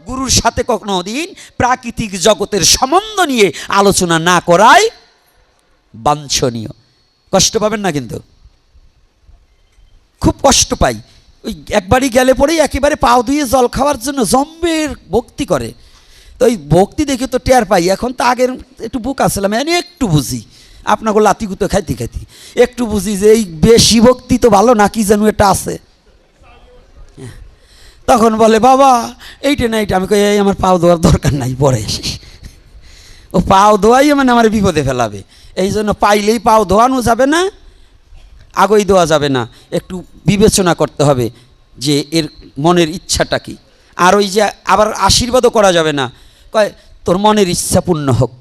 গুরুর সাথে কখনো দিন প্রাকৃতিক জগতের সম্বন্ধ নিয়ে আলোচনা না করাই বাঞ্ছনীয়। কষ্ট পাবেন না কিন্তু। খুব কষ্ট পাই। ওই একবারই গেলে পরেই একেবারে পাও ধুয়ে জল খাওয়ার জন্য জম্বের ভক্তি করে। তো ওই ভক্তি দেখে তো টের পাই। এখন তো আগের একটু বুক আসলাম আমি একটু বুঝি। আপনাকে লাতিগুতো খাইতে খাইতে। একটু বুঝি যে এই বেশি ভক্তি তো ভালো না, কি যেন এটা আছে। তখন বলে, বাবা, এইটা না, এইটা। আমি কই, এই আমার পাও দেওয়ার দরকার নাই, পরে এসে ও পাও ধোয়াই মানে আমার বিপদে ফেলাবে। এই জন্য পাইলেই পাও ধোয়ানো যাবে না, আগই দেওয়া যাবে না। একটু বিবেচনা করতে হবে যে এর মনের ইচ্ছাটা কি। আর ওই যে আবার আশীর্বাদও করা যাবে না। কয়, তোর মনের ইচ্ছা পূর্ণ হোক।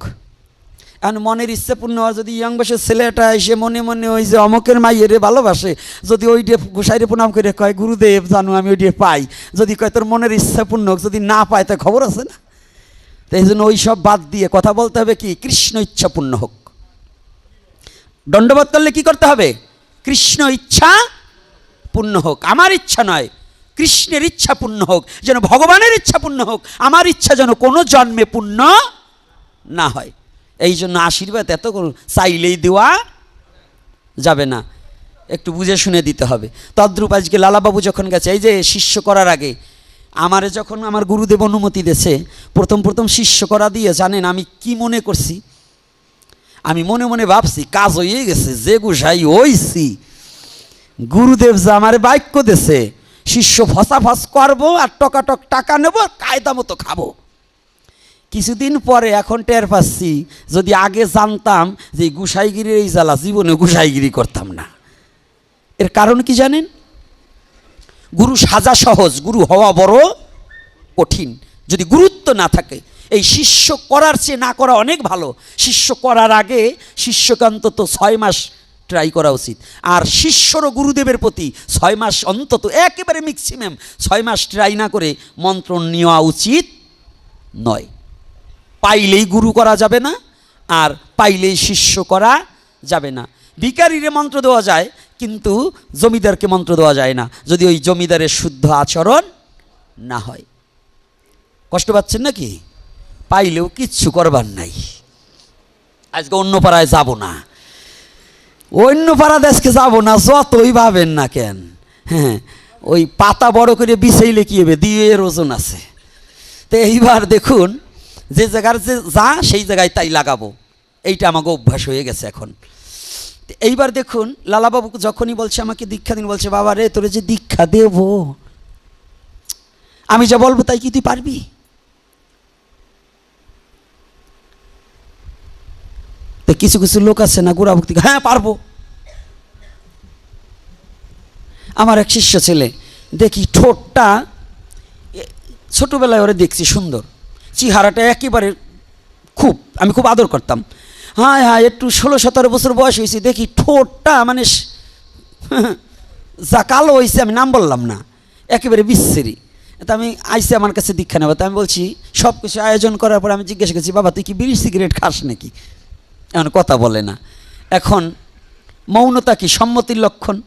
এখন মনের ইচ্ছা পূর্ণ হওয়ার যদি ইয়ং বয়সের ছেলেটা এসে মনে মনে ওই যে অমকের মাইয়েরে ভালোবাসে, যদি ওই ডে গোসাইরে প্রণাম করে কয়, গুরুদেব, জানো আমি ওই ডে পাই। যদি কয়, তোর মনের ইচ্ছা পূর্ণ হোক, যদি না পায় তা খবর আছে না? তো এই জন্য ওই সব বাদ দিয়ে কথা বলতে হবে কি? কৃষ্ণ ইচ্ছা পূর্ণ হোক। দণ্ডবোধ করলে কি করতে হবে? কৃষ্ণ ইচ্ছা পূর্ণ হোক। আমার ইচ্ছা নয়, কৃষ্ণের ইচ্ছা পূর্ণ হোক, যেন ভগবানের ইচ্ছা পূর্ণ হোক। আমার ইচ্ছা যেন কোনো জন্মে পূর্ণ না হয়। এই জন্য আশীর্বাদ এত চাইলেই দেওয়া যাবে না। একটু বুঝে শুনে দিতে হবে। তদ্রুপ আজকে লালাবাবু যখন গেছে, এই যে শিষ্য করার আগে, আমারে যখন আমার গুরুদেব অনুমতি দিয়েছে, প্রথম প্রথম শিষ্য করা দিয়ে, জানেন আমি কি মনে করছি? আমি মনে মনে ভাবছি, কাজ হয়ে গেছে, যে গুসাই হইছি। গুরুদেব যে আমার বাক্য দেছে শিষ্য ফসাফাস করব আর টকাটক টাকা নেব আর কায়দা মতো খাব। কিছুদিন পরে এখন টের পাচ্ছি, যদি আগে জানতাম যে গুসাইগিরির এই জ্বালা জীবনে গুসাইগিরি করতাম না। এর কারণ কি জানেন? গুরু সাজা সহজ, গুরু হওয়া বড় কঠিন। যদি গুরুত্ব না থাকে, এই শিষ্য করার চেয়ে না করা অনেক ভালো। শিষ্য করার আগে শিষ্যকে অন্তত ছয় মাস ট্রাই করা উচিত। আর শিষ্যর গুরুদেবের প্রতি ছয় মাস অন্তত একেবারে ম্যাক্সিমাম ছয় মাস ট্রাই না করে মন্ত্র নেওয়া উচিত নয়। পাইলেই গুরু করা যাবে না, আর পাইলেই শিষ্য করা যাবে না। ভিকারিরে মন্ত্র দেওয়া যায়, কিন্তু জমিদারকে মন্ত্র দেওয়া যায় না। যদি ওই জমিদারের শুদ্ধ আচরণ না হয়। কষ্ট পাচ্ছেন নাকি? পাইলেও কিচ্ছু করবার নাই। আজকে অন্য পাড়ায় যাব না। অন্য পাড়া দেশকে যাব না, যতই ভাবেন না কেন। হ্যাঁ ওই পাতা বড় করে বিছাইলে কি হবে? দিয়ে ওজন আছে। তো এইবার দেখুন যে জায়গার যে যা, সেই জায়গায় তাই লাগাবো। এইটা আমাকে অভ্যাস হয়ে গেছে এখন। এইবার দেখুন, লালাবাবু যখনই বলছে আমাকে দীক্ষা দিন, বলছে, বাবা রে, তোরে যে দীক্ষা দেব, আমি যা বলব তাই কি তুই পারবি? তো কিছু কিছু লোক আছে না গোড়া ভক্তি হ্যাঁ পারব। আমার এক শিষ্য ছেলে, দেখি ঠোঁটটা ছোটবেলায় ওরে দেখছি সুন্দর। চেহারাটা একেবারে খুব, আমি খুব আদর করতাম। হ্যাঁ হ্যাঁ একটু ষোলো সতেরো বছর বয়স হয়েছে, দেখি ঠোঁটটা মানে যা কালো হয়েছে, আমি নাম বললাম না। একেবারে বিশ্রী তা আমি আইসে আমার কাছে দীক্ষা নেব তা আমি বলছি সব কিছু আয়োজন করার পর আমি জিজ্ঞেস করছি, বাবা, তুই কি বিড়ি সিগারেট খাস নাকি? এখন কথা বলে না। এখন মৌনতা কি সম্মতির লক্ষণ?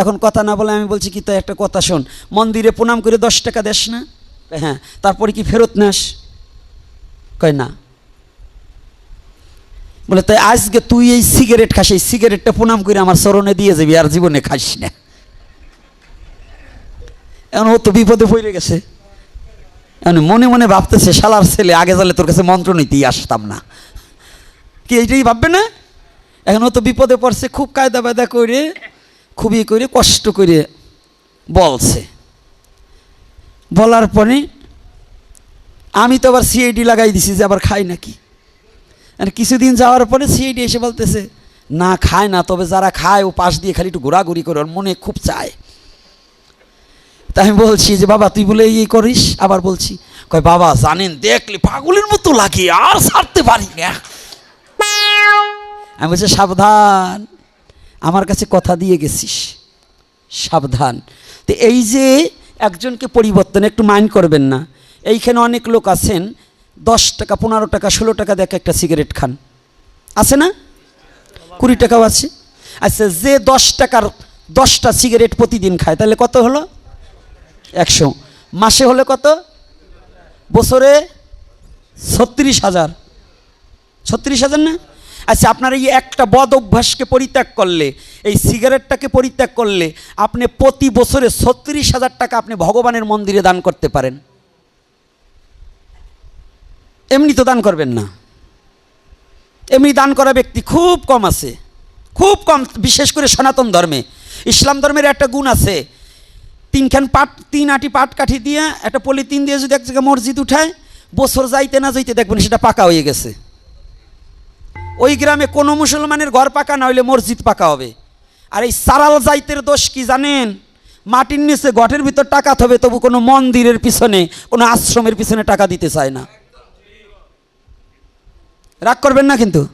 এখন কথা না বলে আমি বলছি, কি তো একটা কথা শোন। মন্দিরে প্রণাম করে দশ টাকা দেস না? হ্যাঁ তারপরে কি ফেরত নাস? কয় না। বলে, তাই আজকে তুই এই সিগারেট খাস, এই সিগারেটটা প্রণাম করে আমার চরণে দিয়ে যাবি, আর জীবনে খাস না। এখন ও তো বিপদে পড়ে গেছে। এখন মনে মনে ভাবতেছে, শালার ছেলে, আগে জালে তোর কাছে মন্ত্র নিতেই আসতাম না। কি এইটাই ভাববে না? এখন ও তো বিপদে পড়ছে, খুব কায়দা বায়দা করে, খুবই করে কষ্ট করে বলছে। বলার পরে আমি তো আবার সিআইডি লাগাই দিছি যে আবার খাই নাকি। আর কিছুদিন যাওয়ার পরে সিআইডি এসে বলতেছে, না, খায় না, তবে যারা খায়, ও পাশ দিয়ে খালি একটু ঘোরাঘুরি করে, ওর মনে খুব চায়। তা আমি বলছি যে, বাবা, তুই বলে ইয়ে করিস? আবার বলছি, কয়, বাবা, জানেন, দেখলে পাগলের মতো লাগে, আর ছাড়তে পারি না। আমি বলছি, সাবধান, আমার কাছে কথা দিয়ে গেছিস, সাবধান। তো এই যে একজনকে পরিবর্তন, একটু মাইন্ড করবেন না। এইখানে অনেক লোক আছেন, দশ টাকা, পনেরো টাকা, ষোলো টাকা দেখে একটা সিগারেট খান। আছে না? কুড়ি টাকাও আছে। আচ্ছা যে দশ টাকার দশটা সিগারেট প্রতিদিন খায়, তাহলে কত হলো? একশো। মাসে হলে কত? বছরে ছত্রিশ হাজার। ছত্রিশ হাজার না? আচ্ছা আপনার এই একটা বদ অভ্যাসকে পরিত্যাগ করলে, এই সিগারেটটাকে পরিত্যাগ করলে আপনি প্রতি বছরে ছত্রিশ হাজার টাকা আপনি ভগবানের মন্দিরে দান করতে পারেন। এমনি তো দান করবেন না। এমনি দান করা ব্যক্তি খুব কম আছে। খুব কম, বিশেষ করে সনাতন ধর্মে। ইসলাম ধর্মের একটা গুণ আছে। তিনখান পাট, তিন আটি পাট কাঠি দিয়ে, একটা পলিথিন দিয়ে যদি এক জায়গায় মসজিদ উঠায়, বছর যাইতে না যাইতে দেখবেন সেটা পাকা হয়ে গেছে। ওই গ্রামে কোনো মুসলমানের ঘর পাকা না হইলে মসজিদ পাকা হবে। আর এই সারাল জাইতের দোষ কি জানেন? মাটির নিচে ঘটের ভিতর টাকা থবে, তবু কোনো মন্দিরের পিছনে, কোনো আশ্রমের পিছনে টাকা দিতে চায় না। রাগ করবেন না কিন্তু?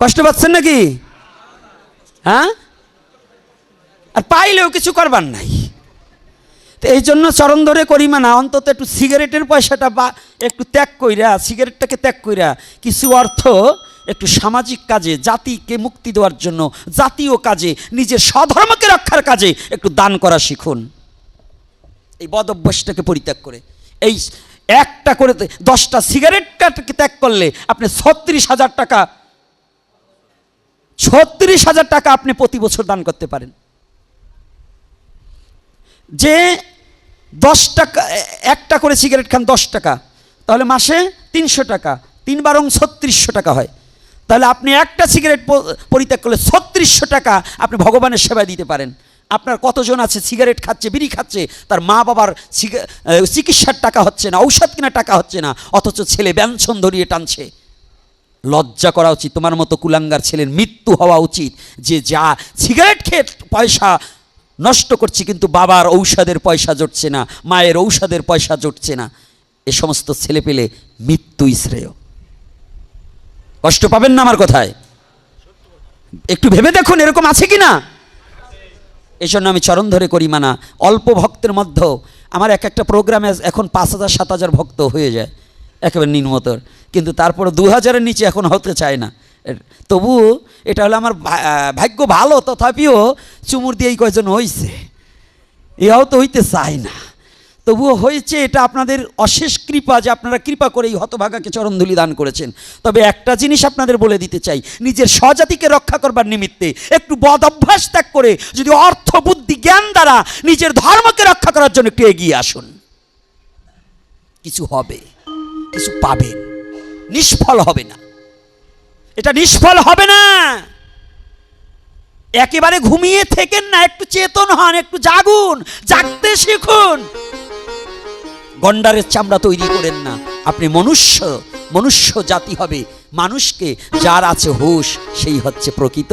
কষ্ট পাচ্ছেন নাকি? হ্যাঁ? আর পাইলেও কিছু করবার নাই। তো এই জন্য চরণ ধরে করি না অন্তত একটু সিগারেটের পয়সাটা বা, একটু ত্যাগ কইরা, সিগারেটটাকে ত্যাগ কইরা, কিছু অর্থ একটু সামাজিক কাজে, জাতিকে মুক্তি দেওয়ার জন্য, জাতীয় কাজে, নিজের স্বধর্মকে রক্ষার কাজে একটু দান করা শিখুন। এই বদ অভ্যাসটাকে পরিত্যাগ করে। এই একটা করে দশটা সিগারেটটাকে ত্যাগ করলে আপনি ছত্রিশ হাজার টাকা, ছত্রিশ হাজার টাকা আপনি প্রতি বছর দান করতে পারেন। যে দশ টাকা একটা করে সিগারেট খান দশ টাকা, তাহলে মাসে তিনশো টাকা তিন বারং ছত্রিশশো টাকা হয়। তাহলে আপনি একটা সিগারেট পরিত্যাগ করলে ছত্রিশশো টাকা আপনি ভগবানের সেবা দিতে পারেন। আপনার কতজন আছে সিগারেট খাচ্ছে, বিড়ি খাচ্ছে, তার মা বাবার চিকিৎসার টাকা হচ্ছে না, ঔষধ কেনার টাকা হচ্ছে না, অথচ ছেলে ব্যঞ্ছন ধরিয়ে টানছে। লজ্জা করা উচিত, তোমার মতো কুলাঙ্গার ছেলের মৃত্যু হওয়া উচিত, যে যা সিগারেট খেয়ে পয়সা নষ্ট করছি, কিন্তু বাবার ঔষধের পয়সা জুটছে না, মায়ের ঔষধের পয়সা জুটছে না। এ সমস্ত ছেলে পেলে মৃত্যুই শ্রেয়। কষ্ট পাবেন না আমার কথায়? একটু ভেবে দেখুন এরকম আছে কি না এই জন্য আমি চরণ ধরে করি, মানা, অল্প ভক্তের মধ্যেও আমার এক একটা প্রোগ্রামে এখন পাঁচ হাজার, সাত হাজার ভক্ত হয়ে যায়, একেবারে নিম্নতর। কিন্তু তারপরে দু হাজারের নিচে এখন হতে চায় না। তবু এটা হলো আমার ভাগ্য ভালো, তথাপিও চুমুর দিয়েই কয়জন হইছে। এও তো হইতে চায় না। তবুও হয়েছে এটা আপনাদের অশেষ কৃপা যে আপনারা কৃপা করে এই হতভাগাকে চরণধুলি দান করেছেন। তবে একটা জিনিস আপনাদের বলে দিতে চাই, নিজের স্বজাতিকে রক্ষা করবার নিমিত্তে একটু বদ অভ্যাস ত্যাগ করে যদি অর্থ, বুদ্ধি, জ্ঞান দ্বারা নিজের ধর্মকে রক্ষা করার জন্য একটু এগিয়ে আসুন। কিছু হবে, কিছু পাবেন, নিষ্ফল হবে না। এটা নিষ্ফল হবে না। একেবারে ঘুমিয়ে থেকেন না, একটু চেতন হন, একটু জাগুন, জাগতে শিখুন। গন্ডারের চামড়া তৈরি করেন না। আপনি মনুষ্য মনুষ্য জাতি হবে। মানুষকে যার আছে হুশ, সেই হচ্ছে প্রকৃত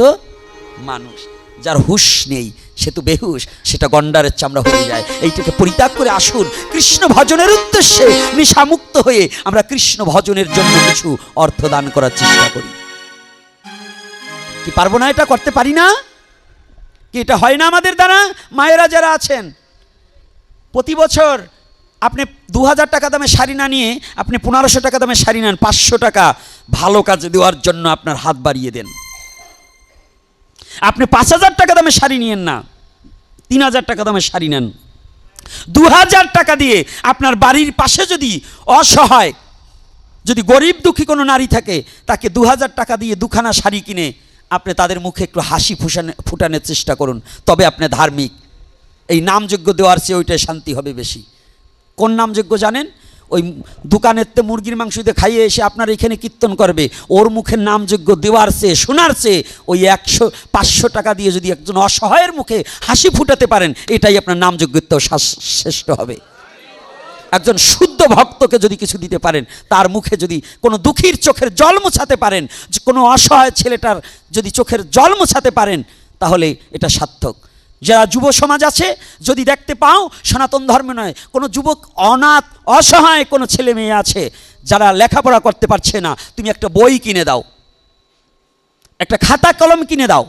মানুষ। যার হুশ নেই, সে তো বেহুশ, সেটা গন্ডারের চামড়া হয়ে যায়। এইটাকে পরিত্যাগ করে আসুন। কৃষ্ণ ভজনের উদ্দেশ্যে নিশামুক্ত হয়ে আমরা কৃষ্ণ ভজনের জন্য কিছু অর্থ দান করার চেষ্টা করি। কি পারব না এটা করতে পারি না? কি এটা হয় না আমাদের দ্বারা? মায়েরা যারা আছেন, প্রতি বছর আপনি দু হাজার টাকা দামে শাড়ি না নিয়ে আপনি পনেরোশো টাকা দামে শাড়ি নেন, পাঁচশো টাকা ভালো কাজে দেওয়ার জন্য আপনার হাত বাড়িয়ে দেন। আপনি পাঁচ হাজার টাকা দামে শাড়ি নিয়েন না তিন হাজার টাকা দামে শাড়ি নেন। দু হাজার টাকা দিয়ে আপনার বাড়ির পাশে যদি অসহায়, যদি গরিব দুঃখী কোনো নারী থাকে, তাকে দু হাজার টাকা দিয়ে দুখানা শাড়ি কিনে আপনি তাদের মুখে একটু হাসি ফুসানে ফুটানোর চেষ্টা করুন। তবে আপনি ধার্মিক। এই নামযোগ্য দেওয়ার চেয়ে ওইটাই শান্তি হবে বেশি। কোন নাম নামযোগ্য জানেন? ওই দোকানের তে মুরগির মাংস দিয়ে খাইয়ে এসে আপনার এখানে কীর্তন করবে। ওর মুখের নামযোগ্য দেওয়ার চেয়ে, শোনার চেয়ে ওই একশো, পাঁচশো টাকা দিয়ে যদি একজন অসহায়ের মুখে হাসি ফুটাতে পারেন, এটাই আপনার নামযোগ্যত্ব শ্রেষ্ঠ হবে। একজন শুদ্ধ ভক্তকে যদি কিছু দিতে পারেন, তার মুখে যদি কোনো দুঃখীর চোখের জল মোছাতে পারেন, কোনো অসহায় ছেলেটার যদি চোখের জল মোছাতে পারেন, তাহলে এটা সার্থক। যারা যুব সমাজ আছে, যদি দেখতে পাও, সনাতন ধর্ম নয়, কোনো যুবক অনাথ, অসহায় কোনো ছেলে মেয়ে আছে, যারা লেখাপড়া করতে পারছে না, তুমি একটা বই কিনে দাও, একটা খাতা কলম কিনে দাও।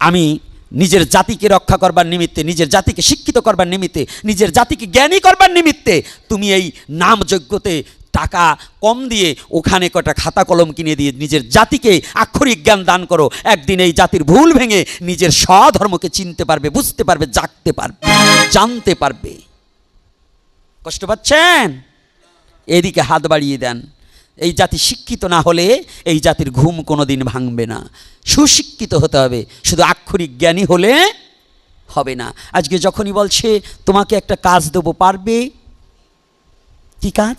আমি নিজের জাতিকে রক্ষা করবার নিমিত্তে, নিজের জাতিকে শিক্ষিত করবার নিমিত্তে, নিজের জাতিকে জ্ঞানী করবার নিমিত্তে, তুমি এই নাম যোগ্যতে টাকা কম দিয়ে ওখানে কটা খাতা কলম কিনে দিয়ে নিজের জাতিকে আক্ষরিক জ্ঞান দান করো, একদিন এই জাতির ভুল ভেঙে নিজের স্বধর্মকে চিনতে পারবে, বুঝতে পারবে, জাগতে পারবে, জানতে পারবে। কষ্ট পাচ্ছেন? এদিকে হাত বাড়িয়ে দেন। এই জাতি শিক্ষিত না হলে এই জাতির ঘুম কোনো দিন ভাঙবে না। সুশিক্ষিত হতে হবে, শুধু আক্ষরিক জ্ঞানী হলে হবে না। আজকে যখনই বলছে, তোমাকে একটা কাজ দেবো, পারবে? কি কাজ?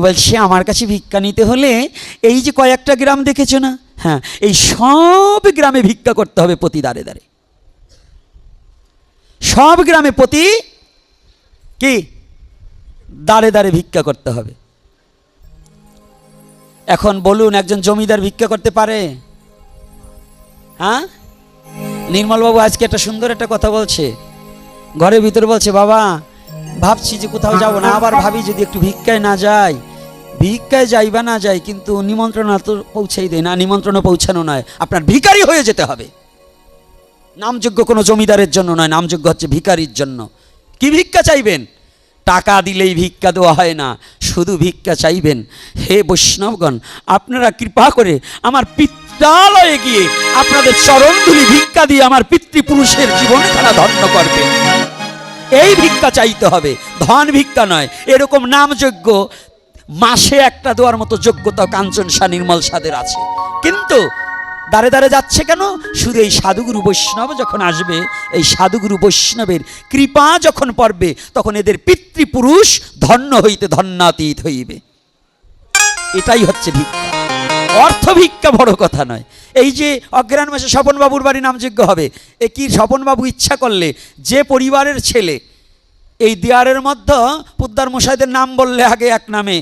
বলছে আমার কাছে ভিক্ষা নিতে হলে এই যে কয়েকটা গ্রাম দেখেছ না? হ্যাঁ এই সব গ্রামে ভিক্ষা করতে হবে প্রতি দাঁড়ে দাঁড়ে সব গ্রামে প্রতি কি? দাঁড়ে দাঁড়ে ভিক্ষা করতে হবে। এখন বলুন, একজন জমিদার ভিক্ষা করতে পারে? হ্যাঁ? নির্মলবাবু আজকে একটা সুন্দর একটা কথা বলছে। ঘরের ভিতরে বলছে, বাবা ভাবছি যে কোথাও যাব না, আবার ভাবি যদি একটু ভিক্ষায় না যাই। ভিক্ষায় যাই বা না যাই, কিন্তু নিমন্ত্রণ তো পৌঁছেই দেয় না নিমন্ত্রণ পৌঁছানো নয়। আপনার ভিখারি হয়ে যেতে হবে। নামযোগ্য কোনো জমিদারের জন্য নয়, নামযোগ্য হচ্ছে ভিখারির জন্য। কি ভিক্ষা চাইবেন? টাকা দিলেই ভিক্ষা দেওয়া হয় না, শুধু ভিক্ষা চাইবেন। হে বৈষ্ণবগণ, আপনারা কৃপা করে আমার পিত্রালয়ে গিয়ে আপনাদের চরণধুলি ভিক্ষা দিয়ে আমার পিতৃপুরুষের জীবনে তারা ধন্য করবেন। এই ভিক্ষা চাইতে হবে, ধন ভিক্ষা নয়, এরকম নামযোগ্য, মাসে একটা দেওয়ার মতো যোগ্যতা কাঞ্চন শাহ নির্মল সাদের আছে। কিন্তু দাঁড়ে দাঁড়ে যাচ্ছে কেন? শুধু এই সাধুগুরু বৈষ্ণব যখন আসবে, এই সাধুগুরু বৈষ্ণবের কৃপা যখন পড়বে, তখন এদের পিতৃপুরুষ ধন্য হইতে ধন্যাতীত হইবে। এটাই হচ্ছে ভিক্ষা। অর্থ ভিক্ষা বড় কথা নয়। এই যে অজ্ঞান মাসে স্বপনবাবুর বাড়ি নামযোগ্য হবে, এ কি স্বপনবাবু ইচ্ছা করলে যে পরিবারের ছেলে, এই দেয়ারের মধ্যে পুদ্দার মশাইদের নাম বললে আগে এক নামে,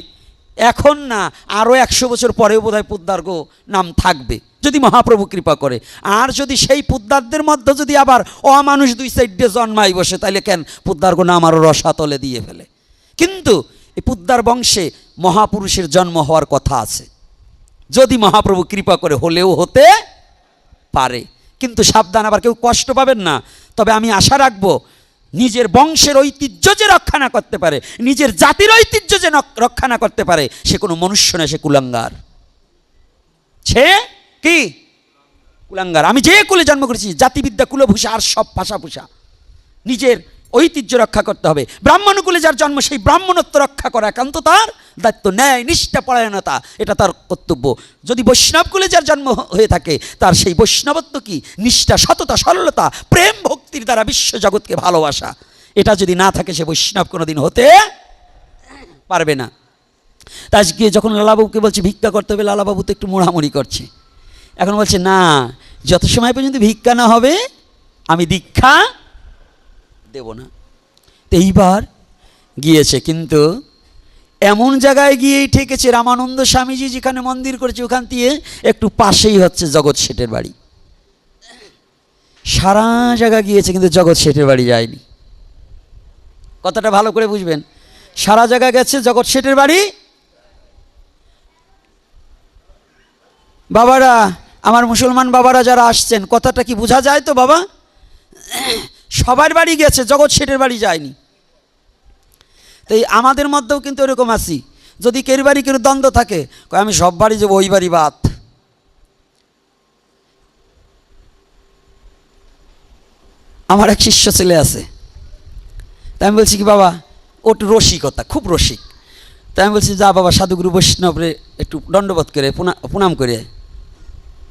এখন না আরও একশো বছর পরেও বোধহয় গো নাম থাকবে, যদি মহাপ্রভু কৃপা করে। আর যদি সেই পুদ্দারদের মধ্যে যদি আবার অমানুষ দুই সাইডে জন্মাই বসে তাহলে কেন পুদ্দার গো নাম আরও রসাতলে দিয়ে ফেলে? কিন্তু এই পুদ্দার বংশে মহাপুরুষের জন্ম হওয়ার কথা আছে। যদি মহাপ্রভু কৃপা করে হলেও হতে পারে। কিন্তু সাবধান, আবার কেউ কষ্ট পাবেন না। তবে আমি আশা রাখব, নিজের বংশের ঐতিহ্য যে রক্ষা না করতে পারে, নিজের জাতির ঐতিহ্য যে রক্ষা না করতে পারে, সে কোনো মনুষ্য না, সে কুলাঙ্গার। সে কি? কুলাঙ্গার। আমি যে কুলে জন্ম করেছি, জাতিবিদ্যা, কুলভূষা আর সব ভাষাভূষা। নিজের ঐতিহ্য রক্ষা করতে হবে। ব্রাহ্মণকুলে যার জন্ম, সেই ব্রাহ্মণত্ব রক্ষা করা একান্ত তার। দায়িত্ব ন্যায় নিষ্ঠা পরায়ণতা এটা তার কর্তব্য। যদি বৈষ্ণবকুলে যার জন্ম হয়ে থাকে, তার সেই বৈষ্ণবত্ব কি? নিষ্ঠা, সততা, সরলতা, প্রেম ভক্তির দ্বারা বিশ্ব জগৎকে ভালোবাসা। এটা যদি না থাকে, সে বৈষ্ণব কোনোদিন হতে পারবে না। তা আজকে যখন লালাবাবুকে বলছে, ভিক্ষা করতে হবে, লালাবাবু তো একটু মোড়ামুড়ি করছে। এখন বলছে, না, যত সময় পর্যন্ত ভিক্ষা না হবে, আমি দীক্ষা দেব না। তো এইবার গিয়েছে, কিন্তু এমন জায়গায় গিয়েই ঠেকেছে রামানন্দ স্বামীজি যেখানে মন্দির করেছে, ওখান দিয়ে একটু পাশেই হচ্ছে জগৎ শেঠের বাড়ি। সারা জায়গা গিয়েছে, কিন্তু জগৎ শেঠের বাড়ি যায়নি। কথাটা ভালো করে বুঝবেন। সারা জায়গা গেছে, জগৎ শেঠের বাড়ি। বাবারা, আমার মুসলমান বাবারা যারা আসছেন, কথাটা কি বোঝা যায় তো বাবা? সবার বাড়ি গেছে, জগৎ শেঠের বাড়ি যায়নি। তো এই আমাদের মধ্যেও কিন্তু এরকম আছি। যদি কের বাড়ি কেউ দ্বন্দ্ব থাকে আমি সব বাড়ি যাব, ওই বাড়ি বাদ। আমার এক শিষ্য ছেলে আছে। তাই আমি বলছি কি, বাবা ওটু রসিকতা, খুব রসিক। তাই আমি বলছি, যা বাবা, সাধুগুরু বৈষ্ণবরে একটু দণ্ডবোধ করে, প্রণা- প্রণাম করে।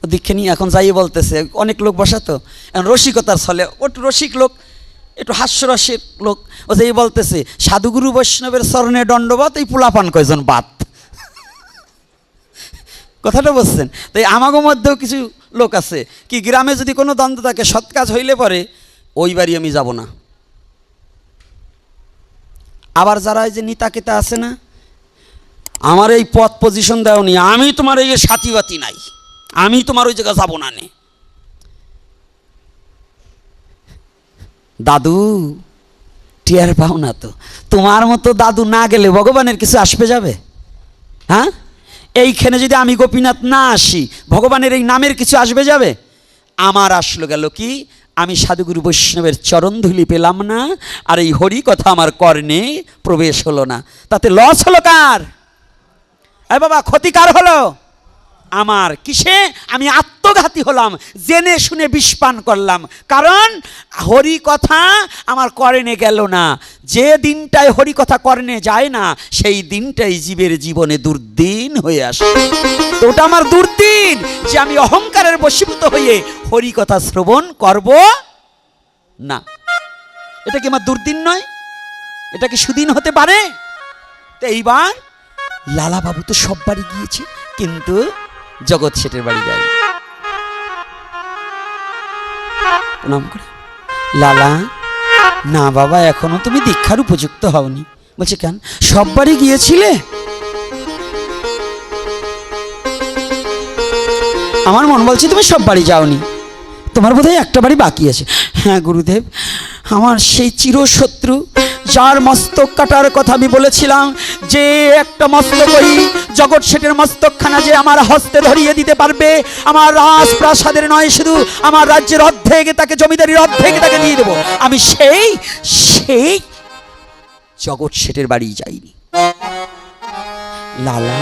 দীক্ষা নিয়ে এখন যাইয়ে বলতেছে, অনেক লোক বসা তো। এখন রসিকতার ছলে ওটু রসিক লোক একটু হাস্যরসের লোক ও যে এই বলতেছে, সাধুগুরু বৈষ্ণবের স্মরণে দণ্ডবাদ এই পোলাপান কয়জন বাদ? কথাটা বলছেন? তাই আমাগো মধ্যেও কিছু লোক আছে, কি গ্রামে যদি কোনো দ্বন্দ্ব থাকে, সৎ কাজ হইলে পরে ওই বাড়ি আমি যাব না। আবার যারা এই যে নিতাকিতা আছে না, আমার এই পথ পজিশন দেওনি আমি তোমার এই যে সাথী বাতি নাই, আমি তোমার ওই জায়গায় যাব না নে। দাদু, টিয়ার পাও না তো। তোমার মতো দাদু না গেলে ভগবানের কিছু আসবে যাবে? হ্যাঁ? এইখানে যদি আমি গোপীনাথ না আসি, ভগবানের এই নামের কিছু আসবে যাবে? আমার আসলো গেল কি, আমি সাধুগুরু বৈষ্ণবের চরণধুলি পেলাম না, আর এই হরি কথা আমার কর্ণে প্রবেশ হলো না। তাতে লস হলো কার? আরে বাবা, ক্ষতিকার হলো? আমার কিসে? আমি আত্মঘাতী হলাম, জেনে শুনে বিষপান করলাম। কারণ হরি কথা আমার করেনে গেল না। যে দিনটায় হরি কথা করণে যায় না, সেই দিনটাই জীবের জীবনে দুর্দিন হয়ে আসে। তো ওটা আমার দুর্দিন যে আমি অহংকারের বশীভূত হয়ে হরি কথা শ্রবণ করব না। এটা কি আমার দুর্দিন নয়? এটা কি সুদিন হতে পারে? তো এইবার লালা বাবু তো সব বাড়ি গিয়েছে, কিন্তু জগৎ শেঠের বাড়ি যায়। প্রণাম করে। লালা, না বাবা, এখনও তুমি দীক্ষার উপযুক্ত হওনি। বলছে, কেন? সব বাড়ি গিয়েছিলে? আমার মন বলছে, তুমি সব বাড়ি যাওনি। তোমার বোধহয় একটা বাড়ি বাকি আছে। হ্যাঁ গুরুদেব, আমার সেই চিরশত্রু যার মস্তক কাটার কথা আমি বলেছিলাম, যে একটা মস্তক ওই জগৎ শেঠের মস্তকখানা যে আমার হস্তে ধরিয়ে দিতে পারবে, আমার রাজপ্রাসাদের নয়, শুধু আমার রাজ্যের অর্ধেক তাকে, জমিদারির অর্ধেক তাকে দিয়ে দেবো। আমি সেই সেই জগৎ শেঠের বাড়ি যাইনি। লালা,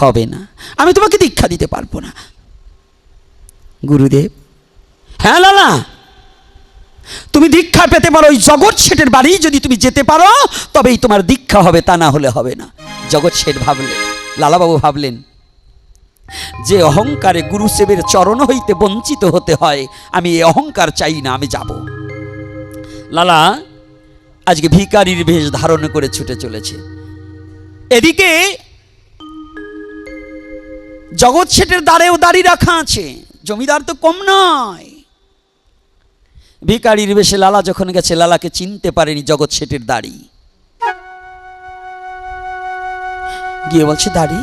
হবে না। আমি তোমাকে দীক্ষা দিতে পারব না। গুরুদেব। হ্যাঁ লালা? তুমি দীক্ষা পেতে পারো, ওই জগৎ শেঠের বাড়ি যদি তুমি যেতে পারো, তবেই তোমার দীক্ষা হবে, তা না হলে হবে না। জগৎ শেঠ ভাবলেন, লালাবাবু ভাবলেন, যে অহংকারে গুরুসেবের চরণ হইতে বঞ্চিত হতে হয়, আমি এই অহংকার চাই না, আমি যাব। লালা, আজকে ভিকারির বেশ ধারণ করে ছুটে চলেছে। এদিকে জগৎ শেঠের দ্বারেও দাড়ি রাখা আছে, জমিদার তো কম নয়। ভিকারির বেশে লালা যখন গেছে, লালাকে চিনতে পারেনি জগৎ শেঠের দাড়ি। গিয়ে বলছে, দাড়ি,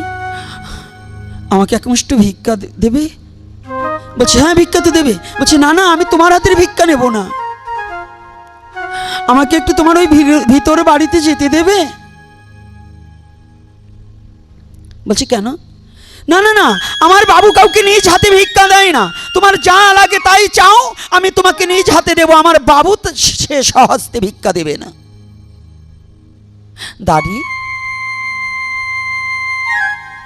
আমাকে এক মুষ্ট ভিক্ষা দেবে? বলছে হ্যাঁ ভিক্ষা তো দেবে। বলছে, না না, আমি তোমার হাতের ভিক্ষা নেব না। আমাকে একটু তোমার ওই ভিতর বাড়িতে যেতে দেবে? বলছে, কেন? না না না, আমার বাবু কাউকে নিজ হাতে ভিক্ষা দেয় না। তোমার যা লাগে তাই চাও, আমি তোমাকে নিজ হাতে দেব। আমার বাবু সে সহস্তে ভিক্ষা দেবে না। দাদি,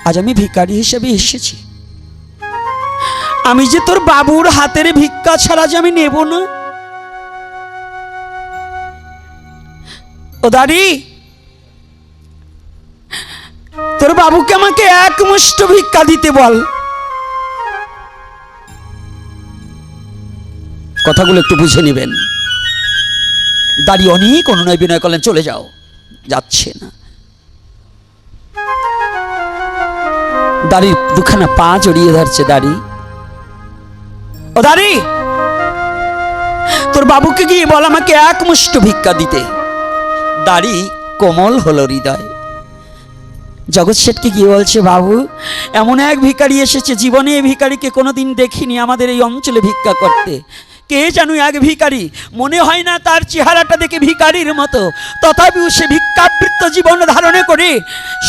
আজ আমি ভিখারি হিসেবে এসেছি। আমি যে তোর বাবুর হাতের ভিক্ষা ছাড়া যে আমি নেব না। ও দাদি তোর বাবুকে আমাকে এক মুষ্ট ভিক্ষা দিতে বল। কথাগুলো একটু বুঝে নেবেন। দাঁড়িয়ে অনেক অনুনয় বিনয় করলেন, চলে যাও। যাচ্ছে না। দাড়ির দুখানা পা জড়িয়ে ধরছে দাড়ি। ও দাড়ি! তোর বাবুকে গিয়ে বল আমাকে এক মুষ্ট ভিক্ষা দিতে। দাড়ি কোমল হলো হৃদয়। জগৎ শেঠকে গিয়ে বলছে, বাবু, এমন এক ভিকারি এসেছে, জীবনে এই ভিখারিকে কোনোদিন দেখিনি আমাদের এই অঞ্চলে ভিক্ষা করতে। কে জানু এক ভিকারি মনে হয় না তার চেহারাটা দেখে ভিখারির মতো। তথাপিও সে ভিক্ষাবৃত্ত জীবন ধারণে করে,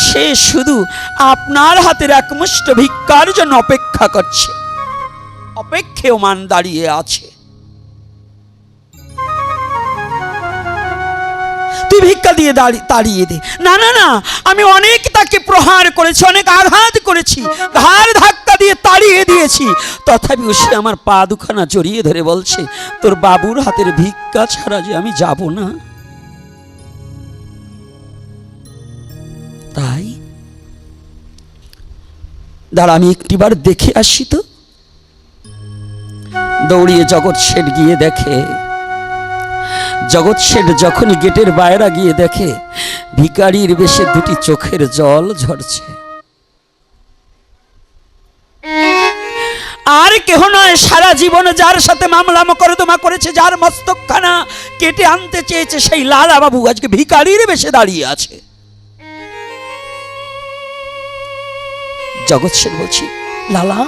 সে শুধু আপনার হাতের একমুষ্ট ভিক্ষার জন্য অপেক্ষা করছে। অপেক্ষেও মান দাঁড়িয়ে আছে। তুই ভিক্ষা দিয়ে দাঁড়ি- তাড়িয়ে দে। না না না, আমি অনেক তাকে প্রহার করেছি, অনেক আঘাত করেছি, ঘাড় ধাক্কা দিয়ে তাড়িয়ে দিয়েছি। তথাপিও সে আমার পা দুখানা জড়িয়ে ধরে বলছে, তোর বাবুর হাতের ভিক্ষা ছাড়া যে আমি যাব না। তাই? দাঁড়া, আমি একটিবার দেখে আসি তো। দৌড়িয়ে জগৎ শেঠ গিয়ে দেখে। জগৎ শেঠ যখনই গেটের বাইরে গিয়ে দেখে ভিকারির বেশে দুটি চোখের জল ঝরছে। আর কেহ নয়, সারা জীবন যার সাথে মামলা মকরদমা করেছে, যার মস্তকখানা কেটে আনতে চেয়েছে সেই লালা বাবু আজকে ভিকারির বেশে দাঁড়িয়ে আছে। জগৎ সেন বলছি, লালা,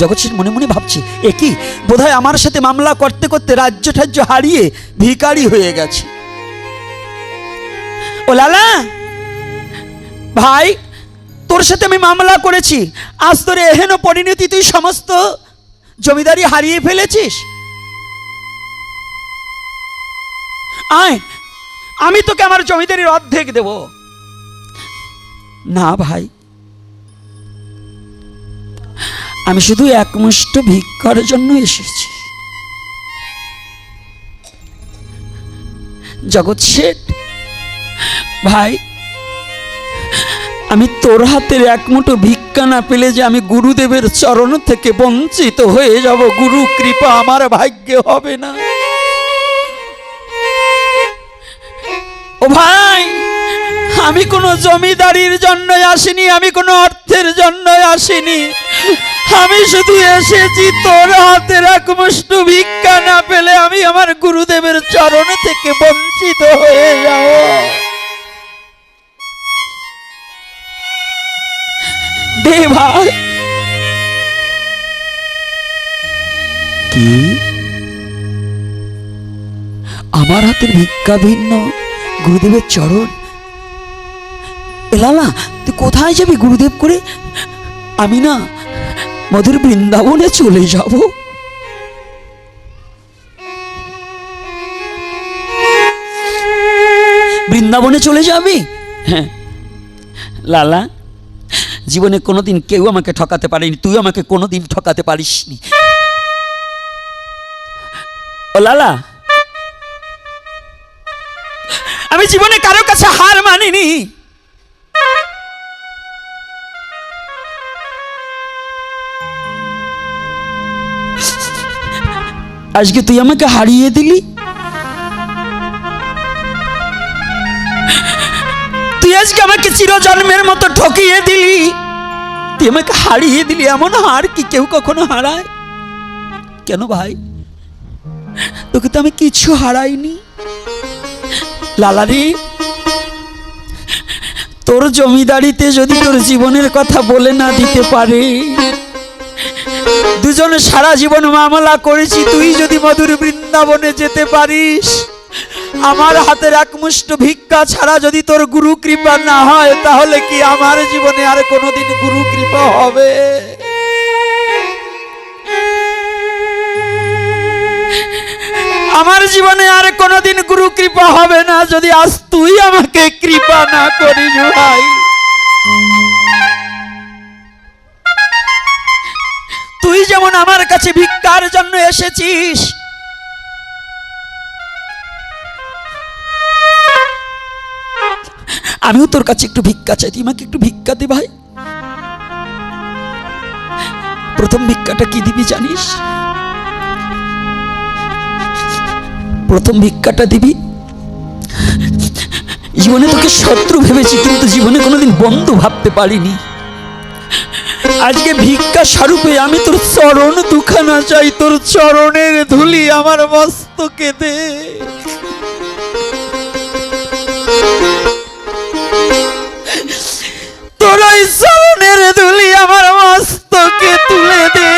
জগৎ সেন মনে মনে ভাবছি, এ কি? বোধহয় আমার সাথে মামলা করতে করতে রাজ্য ঠাজ্য হারিয়ে ভিখারি হয়ে গেছে। ও লালা! ভাই, তোর সাথে আমি মামলা করেছি। আজ তোর এহেন পরিণতি তুই সমস্ত জমিদারি হারিয়ে ফেলেছিস? আয়, আমি তোকে আমার জমিদারির অর্ধেক দেব। না, ভাই। আমি শুধু একমুষ্ট ভিক্ষার জন্য এসেছি। জগৎ শেঠ ভাই, আমি তোর হাতের এক মুঠো ভিক্ষা না পেলে যে আমি গুরুদেবের চরণ থেকে বঞ্চিত হয়ে যাব, গুরু কৃপা আমার ভাগ্যে হবে না। ও ভাই, আমি কোনো জমিদারির জন্য আসিনি, আমি কোনো অর্থের জন্য আসিনি। আমি শুধু এসেছি তোর হাতের একমুষ্ট ভিক্ষা না পেলে আমি আমার গুরুদেবের চরণ থেকে বঞ্চিত হয়ে যাব। দে ভাই। কি? আমার হাতের ভিক্ষা ভিন্ন গুরুদেবের চরণ। এলালা তুই কোথায় যাবি গুরুদেব করে? আমি না মধুর বৃন্দাবনে চলে যাব। বৃন্দাবনে চলে যাবি? হ্যাঁ। লালা জীবনে কোনোদিন কেউ আমাকে ঠকাতে পারেনি, তুই আমাকে কোনোদিন ঠকাতে পারিসনি। ও লালা, আমি জীবনে কারও কাছে হার মানিনি। আজকে তুই আমাকে হারিয়ে দিলি? আজকে আমাকে চিরজন্মের মতো ঠকিয়ে দিলি। তুই আমাকে হারিয়ে দিলি, এমন হার কি কেউ কখনো হারায়? কেন ভাই? তোকে তো আমি কিছু হারাইনি। লালারি তোর জমিদারিতে যদি তোর জীবনের কথা বলে না দিতে পারে, দুজনে সারা জীবন মামলা করেছি, তুই যদি মধুর বৃন্দাবনে যেতে পারিস। আমার হাতের একমুষ্ট ভিক্ষা ছাড়া যদি তোর গুরু কৃপা না হয়, তাহলে কি আমার জীবনে আর কোনোদিন গুরু কৃপা হবে? আমার জীবনে আর কোনোদিন গুরু কৃপা হবে না, যদি আজ তুই আমাকে কৃপা না করিস ভাই। তুই যেমন আমার কাছে ভিক্ষার জন্য এসেছিস আমিও তোর কাছে একটু ভিক্ষা চাই। তুই আমাকে একটু ভিক্ষা দে ভাই। প্রথম ভিক্ষাটা কি দিবি জানিস? প্রথম ভিক্ষাটা দিবি? জীবনে তোকে শত্রু ভেবেছি, কিন্তু জীবনে কোনোদিন বন্ধু ভাবতে পারিনি। আজকে ভিক্ষা স্বরূপে আমি তোর চরণ দুখানা চাই, তোর চরণের ধুলি আমার মস্তকে দে। তোর ওই চরণের ধুলি আমার মস্তকে তুলে দে।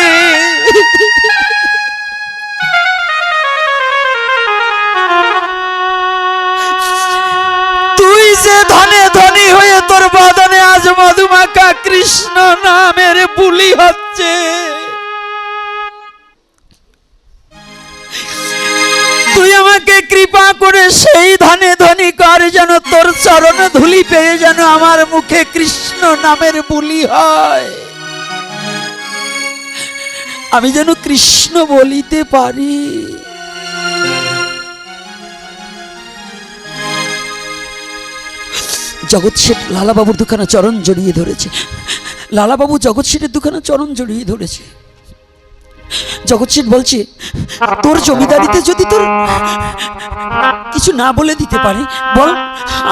তুই যে ধনে ধনী হয়ে তোর বাদনে আজ মধুমাখা কৃষ্ণ নামের বুলি হচ্ছে। আমাকে কৃপা করে সেই ধনে ধনী কর যেন তোর চরণ ধুলি পেয়ে যেন আমার মুখে কৃষ্ণ নামের বুলি হয়। আমি যেন কৃষ্ণ বলিতে পারি। জগৎ শেঠ লালাবাবুর দুখানা চরণ জড়িয়ে ধরেছে। লালাবাবু জগৎ শেঠের দুখানা চরণ জড়িয়ে ধরেছে। জগৎ শেঠ বলছে, তোর জমিদারিতে যদি তোর কিছু না বলে দিতে পারে, বল,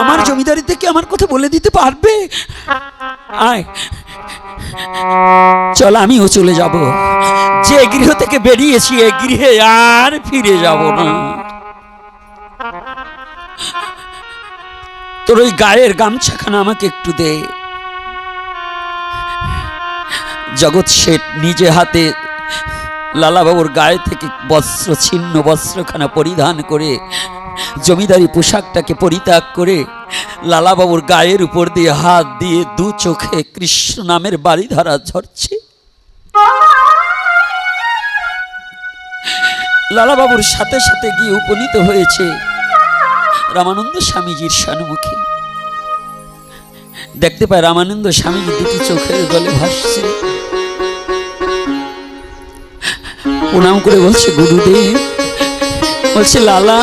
আমার জমিদারিতে কি আমার কথা বলে দিতে পারবে? আয়, চল আমিও চলে যাব। যে গৃহ থেকে বেরিয়েছি, এ গৃহে আর ফিরে যাব না। তোর ওই গায়ের গামছাখানা আমাকে একটু দে। জগৎ শেঠ নিজে হাতে লালাবাবুর গায়ে থেকে বস্ত্র, ছিন্ন বস্ত্রখানা পরিধান করে, জমিদারি পোশাকটাকে পরিত্যাগ করে, লালাবাবুর গায়ের উপর দিয়ে হাত দিয়ে দু চোখে কৃষ্ণ নামের বাড়িধারা ঝরছে। লালাবাবুর সাথে সাথে গিয়ে উপনীত হয়েছে রামানন্দ স্বামীজির সম্মুখে দেখতে পায় রামানন্দ স্বামীজি দুটি চোখের গলে ভাসছে। প্রণাম করে বলছে, গুরুদেব। বলছে, লালা,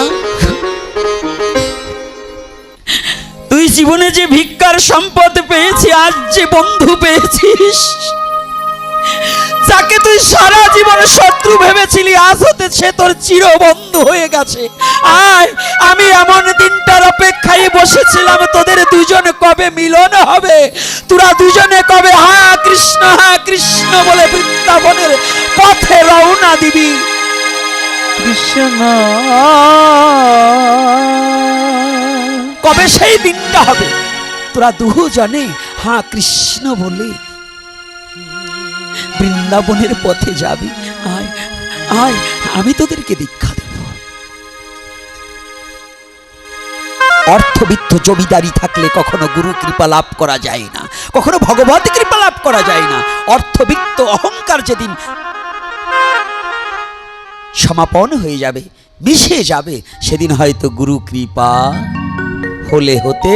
তুই জীবনে যে ভিক্ষার সম্পদ পেয়েছি, আজ যে বন্ধু পেয়েছিস যাকে তুই সারা জীবন শত্রু ভেবেছিলি, আজ হতে সে তোর চির বন্ধু হয়ে গেছে। আয়, আমি এমন দিনটার অপেক্ষায় বসেছিলাম, তোদের দুজনে কবে মিলন হবে? তোরা দুজনে কবে হা কৃষ্ণ হা কৃষ্ণ বলে বৃন্দাবনের পথে রওনা দিবি? কৃষ্ণ। কবে সেই দিনটা হবে? তোরা দুজনে হা কৃষ্ণ বলে বৃন্দাবনের পথে যাবি। আয় আয়, আমি তোদেরকে দীক্ষা দেব। অর্থবিত্ত জমিদারি থাকলে কখনো গুরু কৃপা লাভ করা যায় না, কখনো ভগবত কৃপা লাভ করা যায় না। অর্থবিত্ত অহংকার যেদিন সমাপন হয়ে যাবে, মিশে যাবে, সেদিন হয়তো গুরু কৃপা হলে হতে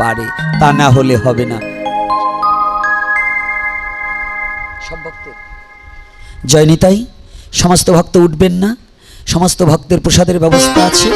পারে, তা না হলে হবে না। সব ভক্ত জয়নিতাই সমস্ত ভক্ত উঠবেন না সমস্ত ভক্তের প্রসাদের ব্যবস্থা আছে।